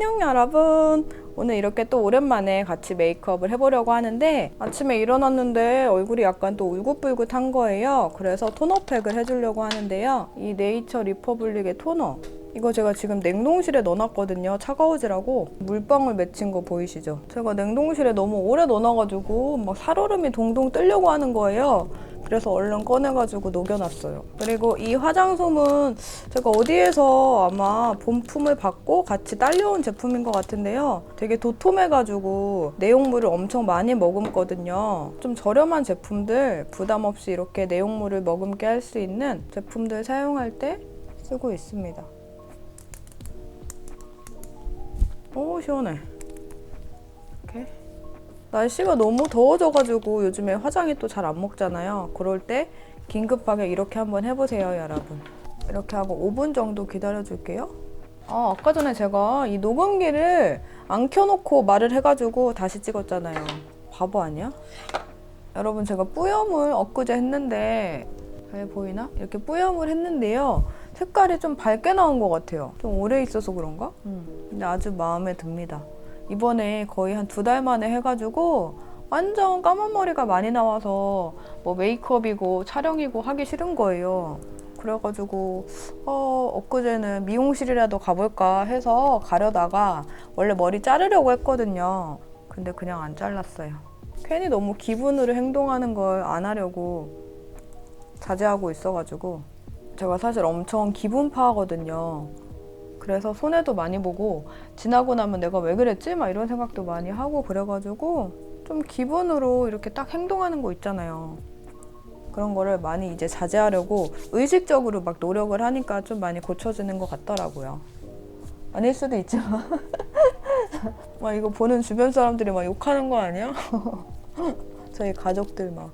안녕 여러분. 오늘 이렇게 또 오랜만에 같이 메이크업을 해보려고 하는데 아침에 일어났는데 얼굴이 약간 또 울긋불긋한 거예요. 그래서 토너팩을 해주려고 하는데요. 이 네이처 리퍼블릭의 토너. 이거 제가 지금 냉동실에 넣어놨거든요. 차가워지라고. 물방울 맺힌 거 보이시죠? 제가 냉동실에 너무 오래 넣어놔가지고 막 살얼음이 동동 뜨려고 하는 거예요 그래서 얼른 꺼내가지고 녹여놨어요. 그리고 이 화장솜은 제가 어디에서 아마 본품을 받고 같이 딸려온 제품인 것 같은데요. 되게 도톰해가지고 내용물을 엄청 많이 머금거든요. 좀 저렴한 제품들 부담 없이 이렇게 내용물을 머금게 할 수 있는 제품들 사용할 때 쓰고 있습니다. 오 시원해. 이렇게. 날씨가 너무 더워져가지고 요즘에 화장이 또 잘 안 먹잖아요. 그럴 때 긴급하게 이렇게 한번 해보세요, 여러분. 이렇게 하고 5분 정도 기다려줄게요. 아, 아까 전에 제가 이 녹음기를 안 켜놓고 말을 해가지고 다시 찍었잖아요. 바보 아니야? 여러분, 제가 뿌염을 엊그제 했는데, 잘 보이나? 이렇게 뿌염을 했는데요. 색깔이 좀 밝게 나온 것 같아요. 좀 오래 있어서 그런가? 음, 근데 아주 마음에 듭니다. 이번에 거의 한 두 달 만에 해가지고 완전 까만 머리가 많이 나와서 뭐 메이크업이고 촬영이고 하기 싫은 거예요. 그래가지고 어 엊그제는 미용실이라도 가볼까 해서 가려다가 원래 머리 자르려고 했거든요. 근데 그냥 안 잘랐어요. 괜히 너무 기분으로 행동하는 걸 안 하려고 자제하고 있어가지고 제가 사실 엄청 기분파거든요. 그래서 손해도 많이 보고 지나고 나면 내가 왜 그랬지? 막 이런 생각도 많이 하고 그래가지고 좀 기분으로 이렇게 딱 행동하는 거 있잖아요. 그런 거를 많이 이제 자제하려고 의식적으로 막 노력을 하니까 좀 많이 고쳐지는 것 같더라고요. 아닐 수도 있지만. 막 이거 보는 주변 사람들이 막 욕하는 거 아니야? 저희 가족들 막.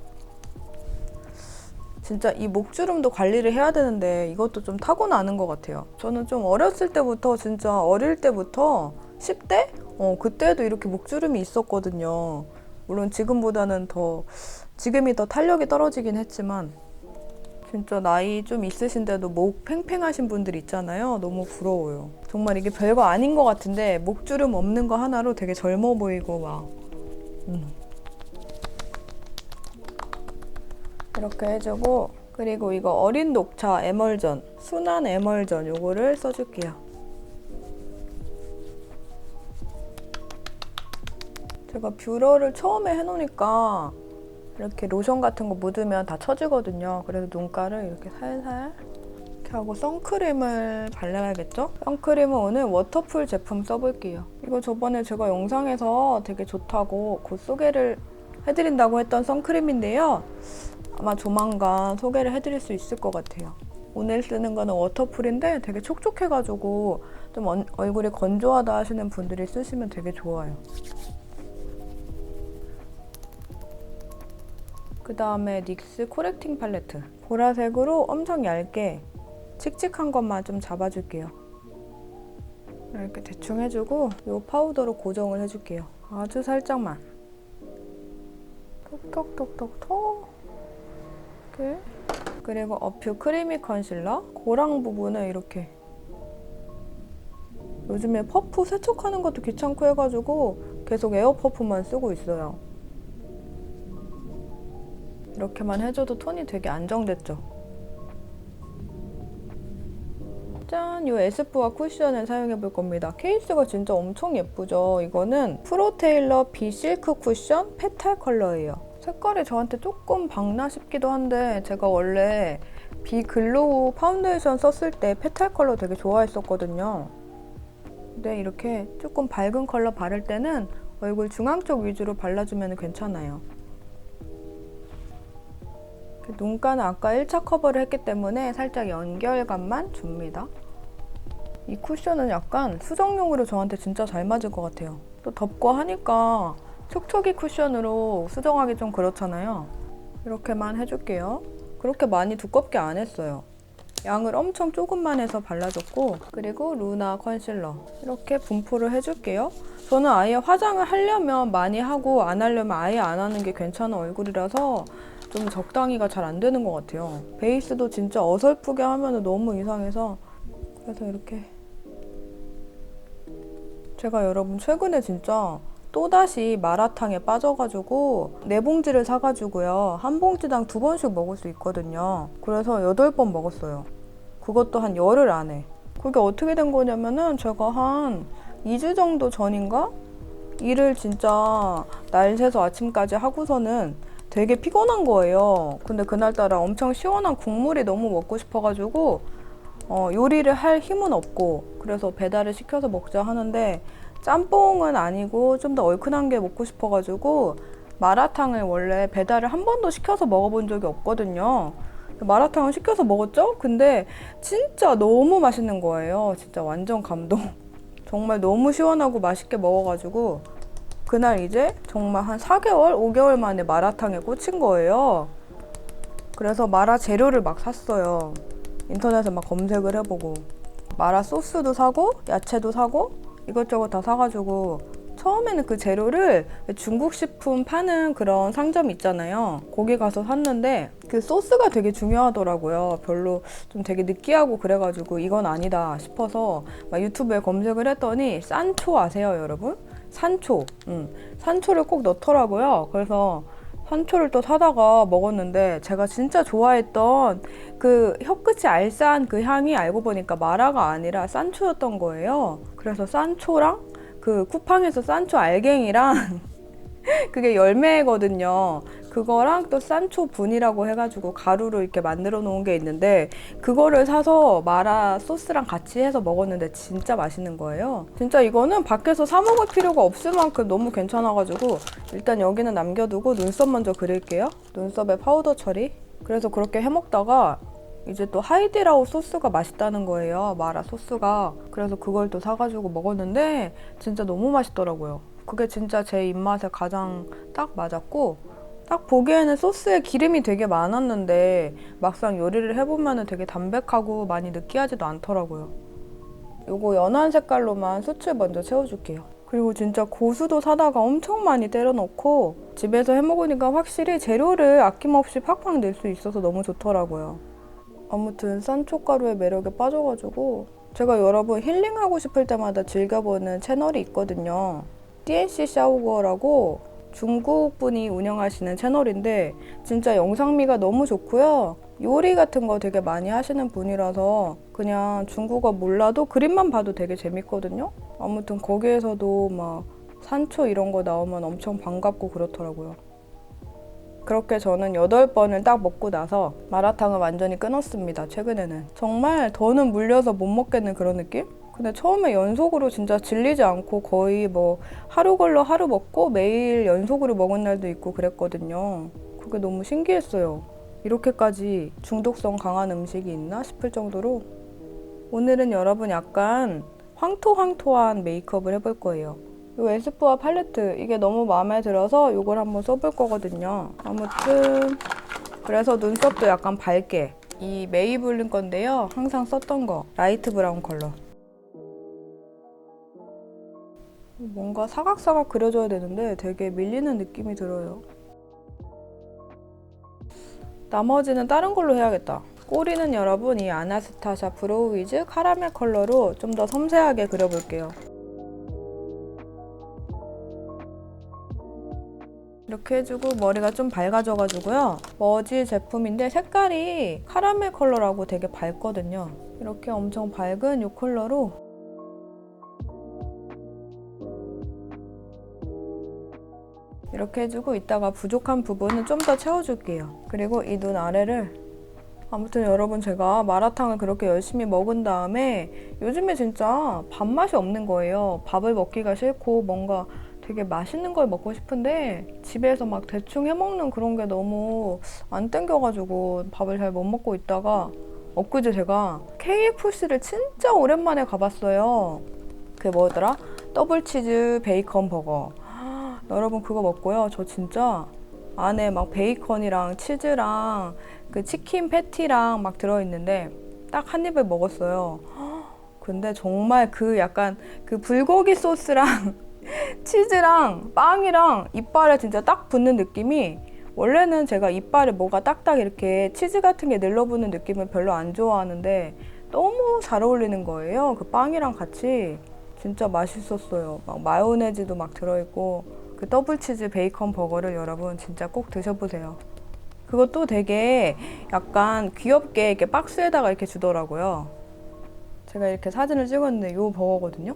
진짜 이 목주름도 관리를 해야 되는데 이것도 좀 타고나는 것 같아요. 저는 좀 어렸을 때부터 진짜 어릴 때부터 10대? 어, 그때도 이렇게 목주름이 있었거든요. 물론 지금보다는 더 지금이 더 탄력이 떨어지긴 했지만 진짜 나이 좀 있으신데도 목 팽팽하신 분들 있잖아요. 너무 부러워요. 정말 이게 별거 아닌 것 같은데 목주름 없는 거 하나로 되게 젊어 보이고 막 음. 이렇게 해주고 그리고 이거 어린 녹차 에멀전 순한 에멀전 요거를 써줄게요. 제가 뷰러를 처음에 해놓으니까 이렇게 로션 같은 거 묻으면 다 처지거든요. 그래서 눈가를 이렇게 살살 이렇게 하고 선크림을 발라야겠죠? 선크림은 오늘 워터풀 제품 써볼게요. 이거 저번에 제가 영상에서 되게 좋다고 곧 소개를 해드린다고 했던 선크림인데요. 아마 조만간 소개를 해드릴 수 있을 것 같아요. 오늘 쓰는 거는 워터풀인데 되게 촉촉해가지고 좀 얼- 얼굴이 건조하다 하시는 분들이 쓰시면 되게 좋아요. 그 다음에 닉스 코렉팅 팔레트. 보라색으로 엄청 얇게 칙칙한 것만 좀 잡아줄게요. 이렇게 대충 해주고 이 파우더로 고정을 해줄게요. 아주 살짝만. 톡톡톡톡톡. 이렇게. 그리고 어퓨 크리미 컨실러 고랑 부분을 이렇게 요즘에 퍼프 세척하는 것도 귀찮고 해가지고 계속 에어 퍼프만 쓰고 있어요. 이렇게만 해줘도 톤이 되게 안정됐죠. 짠! 이 에스쁘아 쿠션을 사용해 볼 겁니다. 케이스가 진짜 엄청 예쁘죠? 이거는 프로테일러 비실크 쿠션 페탈 컬러예요. 색깔이 저한테 조금 밝나 싶기도 한데 제가 원래 비글로우 파운데이션 썼을 때 페탈 컬러 되게 좋아했었거든요. 근데 이렇게 조금 밝은 컬러 바를 때는 얼굴 중앙 쪽 위주로 발라주면 괜찮아요. 눈가는 아까 1차 커버를 했기 때문에 살짝 연결감만 줍니다. 이 쿠션은 약간 수정용으로 저한테 진짜 잘 맞을 것 같아요. 또 덥고 하니까 촉촉이 쿠션으로 수정하기 좀 그렇잖아요. 이렇게만 해줄게요. 그렇게 많이 두껍게 안 했어요. 양을 엄청 조금만 해서 발라줬고 그리고 루나 컨실러 이렇게 분포를 해줄게요. 저는 아예 화장을 하려면 많이 하고 안 하려면 아예 안 하는 게 괜찮은 얼굴이라서 좀 적당히가 잘 안 되는 것 같아요. 베이스도 진짜 어설프게 하면 너무 이상해서 그래서 이렇게 제가 여러분 최근에 진짜 또다시 마라탕에 빠져가지고 네 봉지를 사가지고요. 한 봉지당 두 번씩 먹을 수 있거든요. 그래서 여덟 번 먹었어요. 그것도 한 열흘 안에. 그게 어떻게 된 거냐면은 제가 한 2주 정도 전인가? 일을 진짜 날 새서 아침까지 하고서는 되게 피곤한 거예요. 근데 그날따라 엄청 시원한 국물이 너무 먹고 싶어가지고 어, 요리를 할 힘은 없고 그래서 배달을 시켜서 먹자 하는데 짬뽕은 아니고 좀 더 얼큰한 게 먹고 싶어가지고 마라탕을 원래 배달을 한 번도 시켜서 먹어본 적이 없거든요. 마라탕을 시켜서 먹었죠? 근데 진짜 너무 맛있는 거예요. 진짜 완전 감동. 정말 너무 시원하고 맛있게 먹어가지고 그날 이제 정말 한 4개월, 5개월 만에 마라탕에 꽂힌 거예요. 그래서 마라 재료를 막 샀어요. 인터넷에 막 검색을 해보고 마라 소스도 사고 야채도 사고 이것저것 다 사가지고 처음에는 그 재료를 중국 식품 파는 그런 상점 있잖아요. 거기 가서 샀는데 그 소스가 되게 중요하더라고요. 별로 좀 되게 느끼하고 그래가지고 이건 아니다 싶어서 막 유튜브에 검색을 했더니 산초 아세요, 여러분? 산초. 음, 산초를 꼭 넣더라고요. 그래서 산초를 또 사다가 먹었는데 제가 진짜 좋아했던 그 혀끝이 알싸한 그 향이 알고 보니까 마라가 아니라 산초였던 거예요. 그래서 산초랑 그 쿠팡에서 산초 알갱이랑 그게 열매거든요. 그거랑 또 산초 분이라고 해가지고 가루로 이렇게 만들어 놓은 게 있는데 그거를 사서 마라 소스랑 같이 해서 먹었는데 진짜 맛있는 거예요. 진짜 이거는 밖에서 사 먹을 필요가 없을 만큼 너무 괜찮아가지고 일단 여기는 남겨두고 눈썹 먼저 그릴게요. 눈썹에 파우더 처리. 그래서 그렇게 해 먹다가 이제 또 하이디라우 소스가 맛있다는 거예요. 마라 소스가. 그래서 그걸 또 사가지고 먹었는데 진짜 너무 맛있더라고요. 그게 진짜 제 입맛에 가장 딱 맞았고 딱 보기에는 소스에 기름이 되게 많았는데 막상 요리를 해보면 되게 담백하고 많이 느끼하지도 않더라고요. 요거 연한 색깔로만 수출 먼저 채워줄게요. 그리고 진짜 고수도 사다가 엄청 많이 때려 넣고 집에서 해 먹으니까 확실히 재료를 아낌없이 팍팍 낼 수 있어서 너무 좋더라고요. 아무튼 산초가루의 매력에 빠져가지고 제가 여러분 힐링하고 싶을 때마다 즐겨보는 채널이 있거든요. DNC 샤오거라고 중국 분이 운영하시는 채널인데 진짜 영상미가 너무 좋고요. 요리 같은 거 되게 많이 하시는 분이라서 그냥 중국어 몰라도 그림만 봐도 되게 재밌거든요. 아무튼 거기에서도 막 산초 이런 거 나오면 엄청 반갑고 그렇더라고요. 그렇게 저는 8번을 딱 먹고 나서 마라탕을 완전히 끊었습니다. 최근에는. 정말 더는 물려서 못 먹겠는 그런 느낌? 근데 처음에 연속으로 진짜 질리지 않고 거의 뭐 하루 걸러 하루 먹고 매일 연속으로 먹은 날도 있고 그랬거든요. 그게 너무 신기했어요. 이렇게까지 중독성 강한 음식이 있나 싶을 정도로 오늘은 여러분 약간 황토황토한 메이크업을 해볼 거예요. 이 에스쁘아 팔레트 이게 너무 마음에 들어서 이걸 한번 써볼 거거든요. 아무튼 그래서 눈썹도 약간 밝게 이 메이블린 건데요. 항상 썼던 거 라이트 브라운 컬러. 뭔가 사각사각 그려줘야 되는데 되게 밀리는 느낌이 들어요. 나머지는 다른 걸로 해야겠다. 꼬리는 여러분 이 아나스타샤 브로우 위즈 카라멜 컬러로 좀 더 섬세하게 그려볼게요. 이렇게 해주고 머리가 좀 밝아져가지고요. 머지 제품인데 색깔이 카라멜 컬러라고 되게 밝거든요. 이렇게 엄청 밝은 이 컬러로 이렇게 해주고 이따가 부족한 부분은 좀 더 채워줄게요. 그리고 이 눈 아래를 아무튼 여러분 제가 마라탕을 그렇게 열심히 먹은 다음에 요즘에 진짜 밥맛이 없는 거예요. 밥을 먹기가 싫고 뭔가 되게 맛있는 걸 먹고 싶은데 집에서 막 대충 해먹는 그런 게 너무 안 땡겨가지고 밥을 잘 못 먹고 있다가 엊그제 제가 KFC를 진짜 오랜만에 가봤어요. 그게 뭐더라? 더블 치즈 베이컨 버거. 여러분 그거 먹고요. 저 진짜 안에 막 베이컨이랑 치즈랑 그 치킨 패티랑 막 들어있는데 딱 한 입을 먹었어요. 근데 정말 그 약간 그 불고기 소스랑 치즈랑 빵이랑 이빨에 진짜 딱 붙는 느낌이 원래는 제가 이빨에 뭐가 딱딱 이렇게 치즈 같은 게 늘러붙는 느낌을 별로 안 좋아하는데 너무 잘 어울리는 거예요. 그 빵이랑 같이 진짜 맛있었어요. 막 마요네즈도 막 들어있고 그 더블 치즈 베이컨 버거를 여러분 진짜 꼭 드셔보세요. 그것도 되게 약간 귀엽게 이렇게 박스에다가 이렇게 주더라고요. 제가 이렇게 사진을 찍었는데 이 버거거든요.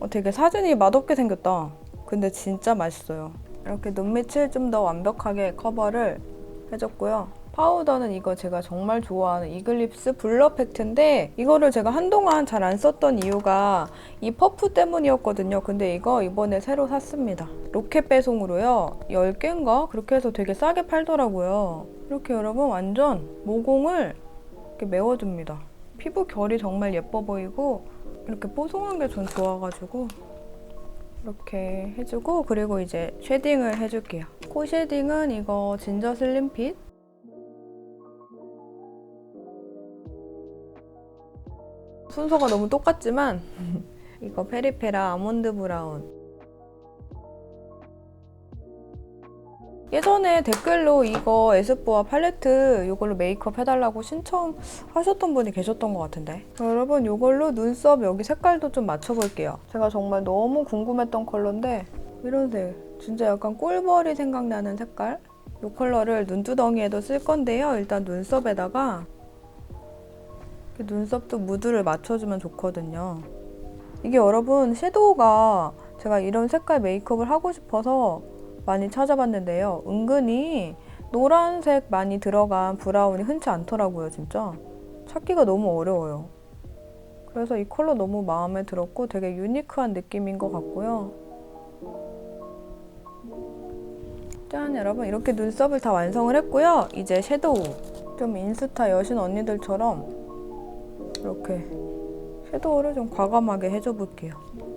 어, 되게 사진이 맛없게 생겼다. 근데 진짜 맛있어요. 이렇게 눈밑을 좀 더 완벽하게 커버를 해줬고요. 파우더는 이거 제가 정말 좋아하는 이글립스 블러 팩트인데 이거를 제가 한동안 잘 안 썼던 이유가 이 퍼프 때문이었거든요. 근데 이거 이번에 새로 샀습니다. 로켓 배송으로요. 10개인가? 그렇게 해서 되게 싸게 팔더라고요. 이렇게 여러분 완전 모공을 이렇게 메워줍니다. 피부 결이 정말 예뻐 보이고 이렇게 뽀송한 게 전 좋아가지고 이렇게 해주고 그리고 이제 쉐딩을 해줄게요. 코 쉐딩은 이거 진저 슬림핏 순서가 너무 똑같지만 이거 페리페라 아몬드 브라운. 예전에 댓글로 이거 에스쁘아 팔레트 이걸로 메이크업 해달라고 신청하셨던 분이 계셨던 것 같은데. 여러분 이걸로 눈썹 여기 색깔도 좀 맞춰볼게요. 제가 정말 너무 궁금했던 컬러인데 이런 색 진짜 약간 꿀벌이 생각나는 색깔? 이 컬러를 눈두덩이에도 쓸 건데요. 일단 눈썹에다가 눈썹도 무드를 맞춰주면 좋거든요 이게 여러분 섀도우가 제가 이런 색깔 메이크업을 하고 싶어서 많이 찾아봤는데요. 은근히 노란색 많이 들어간 브라운이 흔치 않더라고요, 진짜. 찾기가 너무 어려워요. 그래서 이 컬러 너무 마음에 들었고 되게 유니크한 느낌인 것 같고요. 짠, 여러분. 이렇게 눈썹을 다 완성을 했고요. 이제 섀도우. 좀 인스타 여신 언니들처럼 이렇게 섀도우를 좀 과감하게 해줘 볼게요.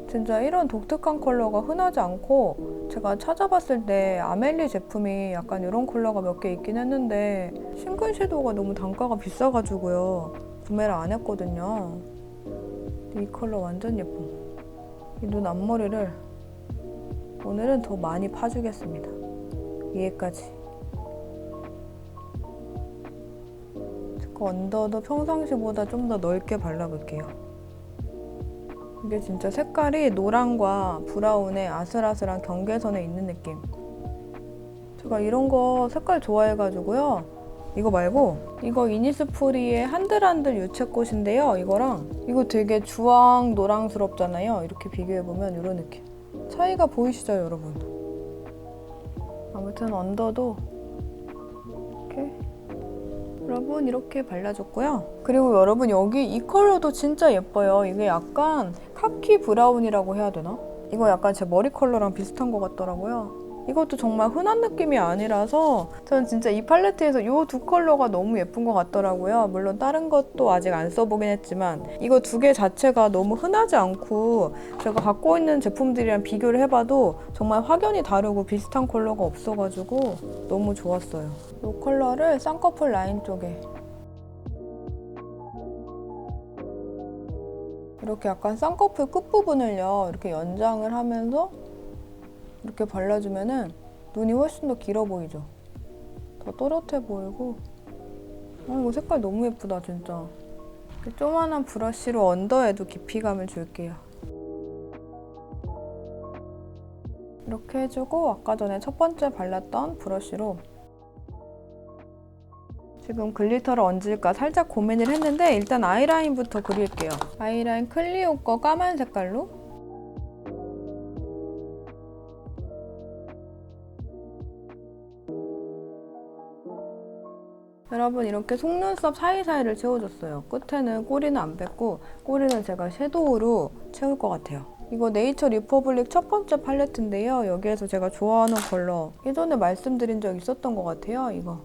진짜 이런 독특한 컬러가 흔하지 않고 제가 찾아봤을 때 아멜리 제품이 약간 이런 컬러가 몇 개 있긴 했는데 싱글 섀도우가 너무 단가가 비싸가지고요. 구매를 안 했거든요. 이 컬러 완전 예쁨 이눈 앞머리를 오늘은 더 많이 파주겠습니다. 위에까지 그 언더도 평상시보다 좀 더 넓게 발라볼게요 이게 진짜 색깔이 노랑과 브라운의 아슬아슬한 경계선에 있는 느낌. 제가 이런 거 색깔 좋아해가지고요. 이거 말고 이거 이니스프리의 한들한들 유채꽃인데요. 이거랑 이거 되게 주황 노랑스럽잖아요. 이렇게 비교해보면 이런 느낌. 차이가 보이시죠, 여러분? 아무튼 언더도 이렇게 여러분 이렇게 발라줬고요. 그리고 여러분 여기 이 컬러도 진짜 예뻐요. 이게 약간 카키 브라운이라고 해야 되나? 이거 약간 제 머리 컬러랑 비슷한 것 같더라고요. 이것도 정말 흔한 느낌이 아니라서 저는 진짜 이 팔레트에서 이 두 컬러가 너무 예쁜 것 같더라고요. 물론 다른 것도 아직 안 써보긴 했지만 이거 두 개 자체가 너무 흔하지 않고 제가 갖고 있는 제품들이랑 비교를 해봐도 정말 확연히 다르고 비슷한 컬러가 없어가지고 너무 좋았어요. 이 컬러를 쌍꺼풀 라인 쪽에 이렇게 약간 쌍꺼풀 끝부분을요 이렇게 연장을 하면서 이렇게 발라주면은 눈이 훨씬 더 길어 보이죠? 더 또렷해 보이고. 어, 이거 색깔 너무 예쁘다 진짜. 조만한 브러쉬로 언더에도 깊이감을 줄게요. 이렇게 해주고 아까 전에 첫 번째 발랐던 브러쉬로 지금 글리터를 얹을까 살짝 고민을 했는데 일단 아이라인부터 그릴게요. 아이라인 클리오 거 까만 색깔로 여러분 이렇게 속눈썹 사이사이를 채워줬어요. 끝에는 꼬리는 안 뺐고 꼬리는 제가 섀도우로 채울 것 같아요. 이거 네이처 리퍼블릭 첫 번째 팔레트인데요. 여기에서 제가 좋아하는 컬러 예전에 말씀드린 적 있었던 것 같아요. 이거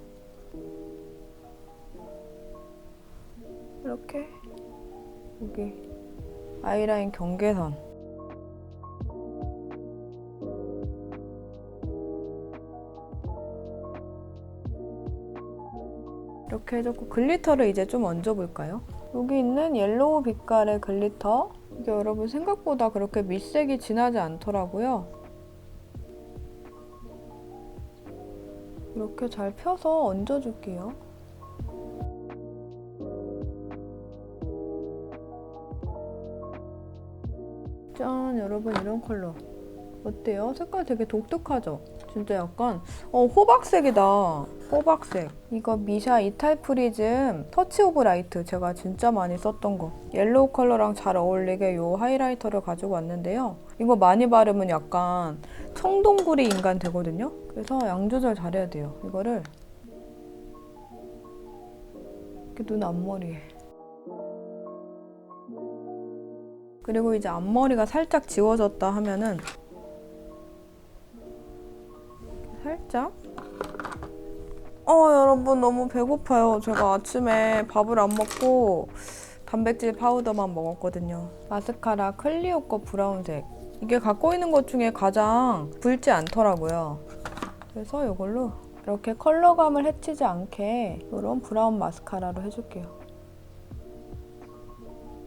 이렇게 여기 아이라인 경계선 이렇게 해줬고 글리터를 이제 좀 얹어볼까요? 여기 있는 옐로우 빛깔의 글리터 이게 여러분 생각보다 그렇게 밑색이 진하지 않더라고요 이렇게 잘 펴서 얹어줄게요 짠 여러분 이런 컬러 어때요? 색깔 되게 독특하죠? 진짜 약간 어 호박색이다 호박색. 이거 미샤 이탈 프리즘 터치 오브 라이트. 제가 진짜 많이 썼던 거. 옐로우 컬러랑 잘 어울리게 이 하이라이터를 가지고 왔는데요. 이거 많이 바르면 약간 청동구리 인간 되거든요. 그래서 양 조절 잘해야 돼요. 이거를 이렇게 눈 앞머리에. 그리고 이제 앞머리가 살짝 지워졌다 하면은 살짝 어 여러분 너무 배고파요. 제가 아침에 밥을 안 먹고 단백질 파우더만 먹었거든요. 마스카라 클리오 거 브라운색. 이게 갖고 있는 것 중에 가장 붉지 않더라고요. 그래서 이걸로 이렇게 컬러감을 해치지 않게 이런 브라운 마스카라로 해줄게요.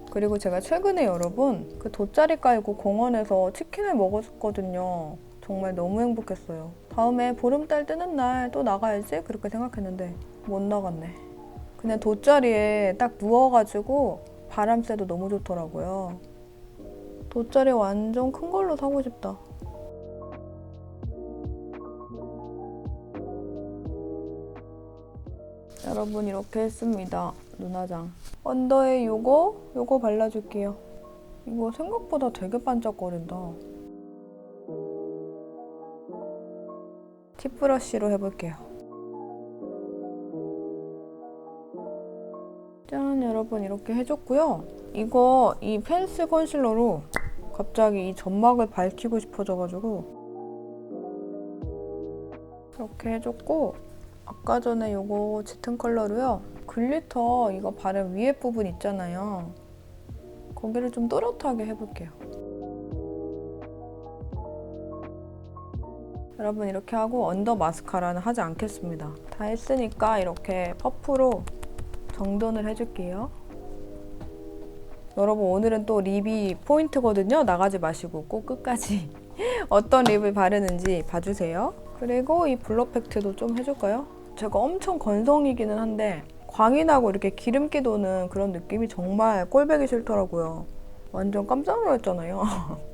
그리고 제가 최근에 여러분 그 돗자리 깔고 공원에서 치킨을 먹었거든요. 정말 너무 행복했어요. 다음에 보름달 뜨는 날 또 나가야지 그렇게 생각했는데 못 나갔네. 그냥 돗자리에 딱 누워가지고 바람 쐬도 너무 좋더라고요. 돗자리 완전 큰 걸로 사고 싶다. 여러분 이렇게 했습니다. 눈화장. 언더에 요거 요거 발라줄게요. 이거 생각보다 되게 반짝거린다. 팁 브러쉬로 해볼게요. 짠 여러분 이렇게 해줬고요. 이거 이 펜슬 컨실러로 갑자기 이 점막을 밝히고 싶어져가지고 이렇게 해줬고 아까 전에 요거 짙은 컬러로요. 글리터 이거 바른 위에 부분 있잖아요. 거기를 좀 또렷하게 해볼게요. 여러분 이렇게 하고 언더 마스카라는 하지 않겠습니다. 다 했으니까 이렇게 퍼프로 정돈을 해줄게요. 여러분 오늘은 또 립이 포인트거든요. 나가지 마시고 꼭 끝까지 어떤 립을 바르는지 봐주세요. 그리고 이 블러 팩트도 좀 해줄까요? 제가 엄청 건성이기는 한데 광이 나고 이렇게 기름기 도는 그런 느낌이 정말 꼴배기 싫더라고요. 완전 깜짝 놀랐잖아요.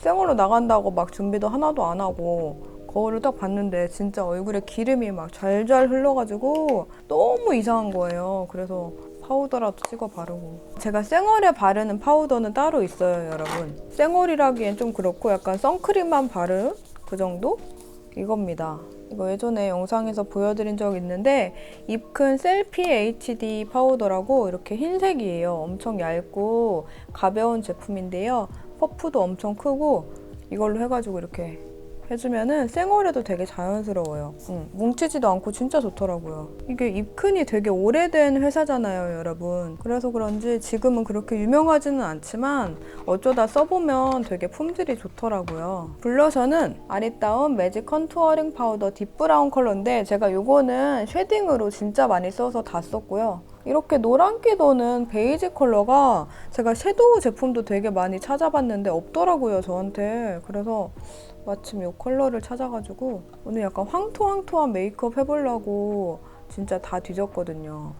생얼로 나간다고 막 준비도 하나도 안 하고 거울을 딱 봤는데 진짜 얼굴에 기름이 막 잘잘 흘러가지고 너무 이상한 거예요. 그래서 파우더라도 찍어 바르고 제가 생얼에 바르는 파우더는 따로 있어요, 여러분. 생얼이라기엔 좀 그렇고 약간 선크림만 바르는 그 정도? 이겁니다. 이거 예전에 영상에서 보여드린 적 있는데 입큰 셀피 HD 파우더라고 이렇게 흰색이에요. 엄청 얇고 가벼운 제품인데요. 퍼프도 엄청 크고 이걸로 해가지고 이렇게 해주면은 생얼에도 되게 자연스러워요. 응, 뭉치지도 않고 진짜 좋더라고요. 이게 입큰이 되게 오래된 회사잖아요, 여러분. 그래서 그런지 지금은 그렇게 유명하지는 않지만 어쩌다 써보면 되게 품질이 좋더라고요. 블러셔는 아리따운 매직 컨투어링 파우더 딥브라운 컬러인데 제가 이거는 쉐딩으로 진짜 많이 써서 다 썼고요. 이렇게 노란기 도는 베이지 컬러가 제가 섀도우 제품도 되게 많이 찾아봤는데 없더라고요, 저한테. 그래서 마침 이 컬러를 찾아가지고 오늘 약간 황토황토한 메이크업 해보려고 진짜 다 뒤졌거든요.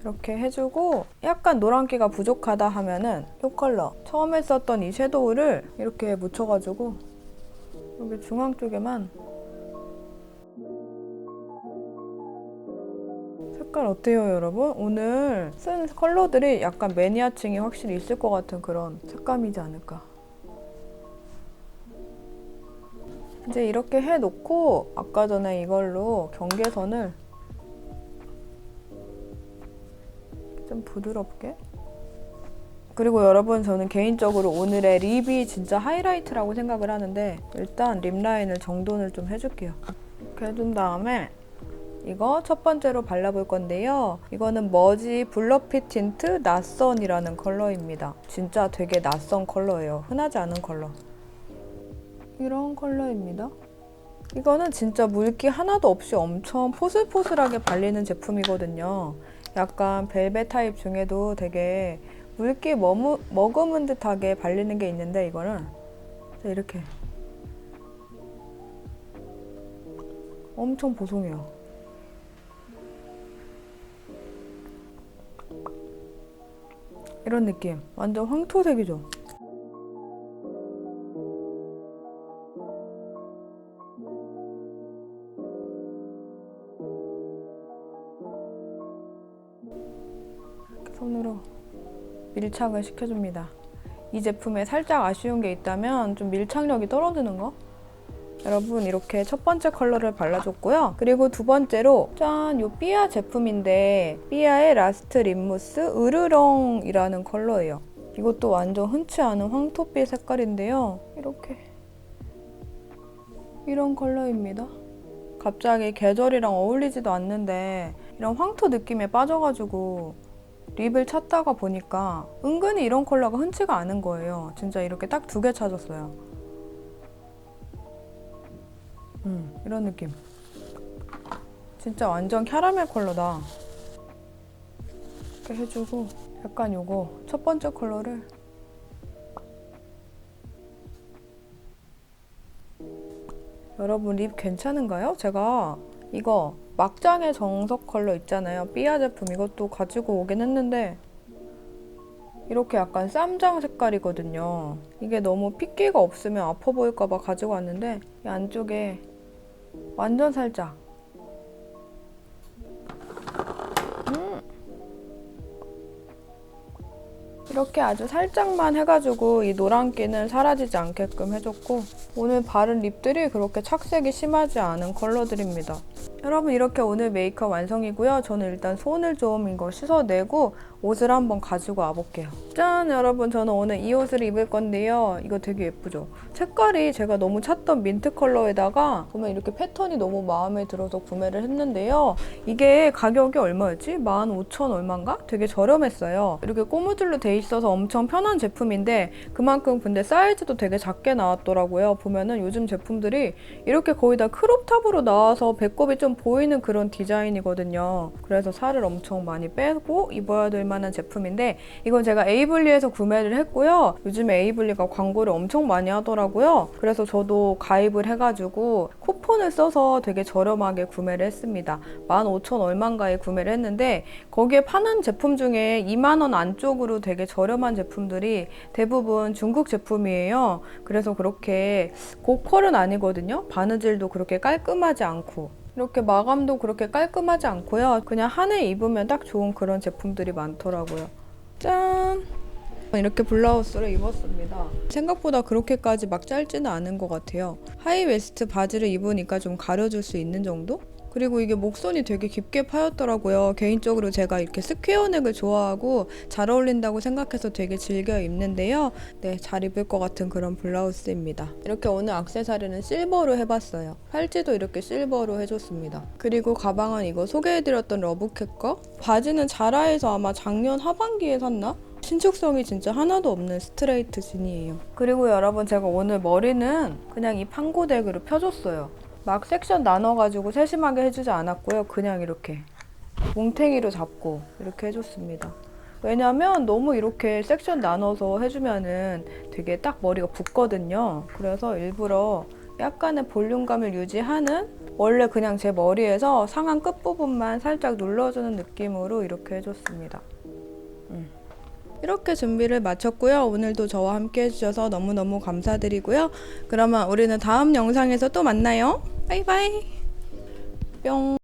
이렇게 해주고 약간 노란기가 부족하다 하면은 이 컬러 처음에 썼던 이 섀도우를 이렇게 묻혀가지고 여기 중앙 쪽에만 색깔 어때요, 여러분? 오늘 쓴 컬러들이 약간 매니아층이 확실히 있을 것 같은 그런 색감이지 않을까. 이제 이렇게 해놓고 아까 전에 이걸로 경계선을 좀 부드럽게 그리고 여러분 저는 개인적으로 오늘의 립이 진짜 하이라이트라고 생각을 하는데 일단 립 라인을 정돈을 좀 해줄게요. 이렇게 해준 다음에 이거 첫 번째로 발라볼 건데요. 이거는 머지 블러핏 틴트 낯선이라는 컬러입니다. 진짜 되게 낯선 컬러예요. 흔하지 않은 컬러. 이런 컬러입니다. 이거는 진짜 물기 하나도 없이 엄청 포슬포슬하게 발리는 제품이거든요. 약간 벨벳 타입 중에도 되게 물기 머무, 머금은 듯하게 발리는 게 있는데 이거는 이렇게 엄청 보송해요. 이런 느낌. 완전 황토색이죠. 손으로 밀착을 시켜줍니다. 이 제품에 살짝 아쉬운 게 있다면 좀 밀착력이 떨어지는 거? 여러분 이렇게 첫 번째 컬러를 발라줬고요. 그리고 두 번째로 짠! 요 삐아 제품인데 삐아의 라스트 립무스 으르렁이라는 컬러예요. 이것도 완전 흔치 않은 황토빛 색깔인데요. 이렇게 이런 컬러입니다. 갑자기 계절이랑 어울리지도 않는데 이런 황토 느낌에 빠져가지고 립을 찾다가 보니까 은근히 이런 컬러가 흔치가 않은 거예요. 진짜 이렇게 딱 두 개 찾았어요. 음, 이런 느낌. 진짜 완전 캐러멜 컬러다. 이렇게 해주고 약간 요거 첫 번째 컬러를 여러분 립 괜찮은가요? 제가 이거 막장의 정석 컬러 있잖아요. 삐아 제품 이것도 가지고 오긴 했는데 이렇게 약간 쌈장 색깔이거든요. 이게 너무 핏기가 없으면 아파 보일까봐 가지고 왔는데 이 안쪽에 완전 살짝 음. 이렇게 아주 살짝만 해가지고 이 노란기는 사라지지 않게끔 해줬고 오늘 바른 립들이 그렇게 착색이 심하지 않은 컬러들입니다. 여러분 이렇게 오늘 메이크업 완성이고요. 저는 일단 손을 좀 이거 씻어내고 옷을 한번 가지고 와볼게요. 짠! 여러분 저는 오늘 이 옷을 입을 건데요. 이거 되게 예쁘죠? 색깔이 제가 너무 찾던 민트 컬러에다가 보면 이렇게 패턴이 너무 마음에 들어서 구매를 했는데요. 이게 가격이 얼마였지? 15,000 얼마인가? 되게 저렴했어요. 이렇게 꼬무줄로 돼 있어서 엄청 편한 제품인데 그만큼 근데 사이즈도 되게 작게 나왔더라고요. 보면은 요즘 제품들이 이렇게 거의 다 크롭탑으로 나와서 배꼽이 좀 보이는 그런 디자인이거든요. 그래서 살을 엄청 많이 빼고 입어야 될 만한 제품인데 이건 제가 에이블리에서 구매를 했고요. 요즘에 에이블리가 광고를 엄청 많이 하더라고요. 그래서 저도 가입을 해가지고 쿠폰을 써서 되게 저렴하게 구매를 했습니다. 15,000 얼마인가에 구매를 했는데 거기에 파는 제품 중에 2만 원 안쪽으로 되게 저렴한 제품들이 대부분 중국 제품이에요. 그래서 그렇게 고퀄은 아니거든요. 바느질도 그렇게 깔끔하지 않고 이렇게 마감도 그렇게 깔끔하지 않고요. 그냥 한 해 입으면 딱 좋은 그런 제품들이 많더라고요. 짠! 이렇게 블라우스를 입었습니다. 생각보다 그렇게까지 막 짧지는 않은 것 같아요. 하이웨스트 바지를 입으니까 좀 가려줄 수 있는 정도? 그리고 이게 목선이 되게 깊게 파였더라고요. 개인적으로 제가 이렇게 스퀘어 넥을 좋아하고 잘 어울린다고 생각해서 되게 즐겨 입는데요. 네, 잘 입을 것 같은 그런 블라우스입니다. 이렇게 오늘 액세서리는 실버로 해봤어요. 팔찌도 이렇게 실버로 해줬습니다. 그리고 가방은 이거 소개해드렸던 러브캣 거. 바지는 자라에서 아마 작년 하반기에 샀나? 신축성이 진짜 하나도 없는 스트레이트 진이에요. 그리고 여러분 제가 오늘 머리는 그냥 이 판고덱으로 펴줬어요. 막 섹션 나눠가지고 세심하게 해주지 않았고요. 그냥 이렇게 뭉탱이로 잡고 이렇게 해줬습니다. 왜냐면 너무 이렇게 섹션 나눠서 해주면은 되게 딱 머리가 붓거든요. 그래서 일부러 약간의 볼륨감을 유지하는 원래 그냥 제 머리에서 상한 끝부분만 살짝 눌러주는 느낌으로 이렇게 해줬습니다. 음. 이렇게 준비를 마쳤고요. 오늘도 저와 함께 해주셔서 너무너무 감사드리고요. 그러면 우리는 다음 영상에서 또 만나요. 바이바이. 뿅.